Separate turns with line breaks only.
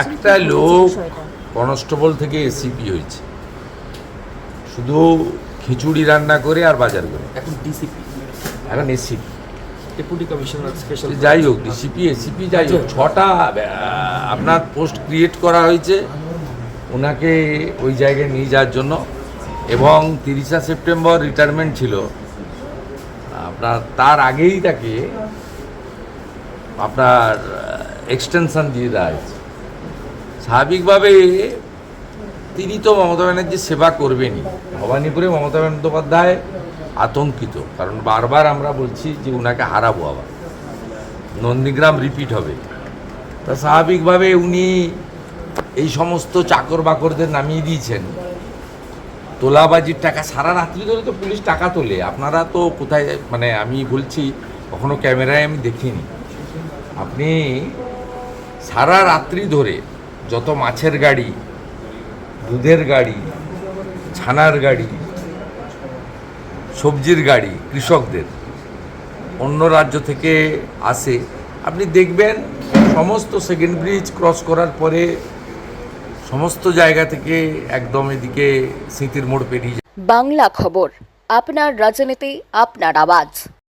একটা লোক কনস্টেবল থেকে এসিপি হয়েছে। শুধু খিচুড়ি রান্না করে আর বাজার করে।
এখন ডিসিপি।
এখন এসিপি।
ডেপুটি কমিশনার স্পেশাল
যাই হোক ডিসিপি এসিপি যাই হোক। ছটা আপনার পোস্ট ক্রিয়েট করা হয়েছে। ওনাকে ওই জায়গায় নিয়ে যাওয়ার জন্য। এবং তিরিশা সেপ্টেম্বর রিটায়ারমেন্ট ছিল। আপনার তার আগেই তাকে আপনার এক্সটেনশন দিয়ে দেওয়া হয়েছে। স্বাভাবিকভাবে তিনি তো মমতা ব্যানার্জির সেবা করবেনই। ভবানীপুরে মমতা বন্দ্যোপাধ্যায় আতঙ্কিত, কারণ বারবার আমরা বলছি যে ওনাকে হারাবো আবার। নন্দীগ্রাম রিপিট হবে। তা স্বাভাবিকভাবে উনি এই সমস্ত চাকর বাকরদের নামিয়ে দিয়েছেন। তোলাবাজির টাকা সারা রাত্রি ধরে তো পুলিশ টাকা তোলে। আপনারা তো কোথায় মানে আমি বলছি, কখনো ক্যামেরায় আমি দেখিনি। আপনি সারা রাত্রি ধরে যত মাছের গাড়ি, দুধের গাড়ি, ছানার গাড়ি, সবজির গাড়ি, কৃষকদের, অন্য রাজ্য থেকে আসে, আপনি দেখবেন সমস্ত সেকেন্ড ব্রিজ ক্রস করার পরে সমস্ত জায়গা থেকে একদম এদিকে স্মৃতির মোড় পেরিয়ে
বাংলা খবর, আপনার রাজনীতি, আপনার আওয়াজ।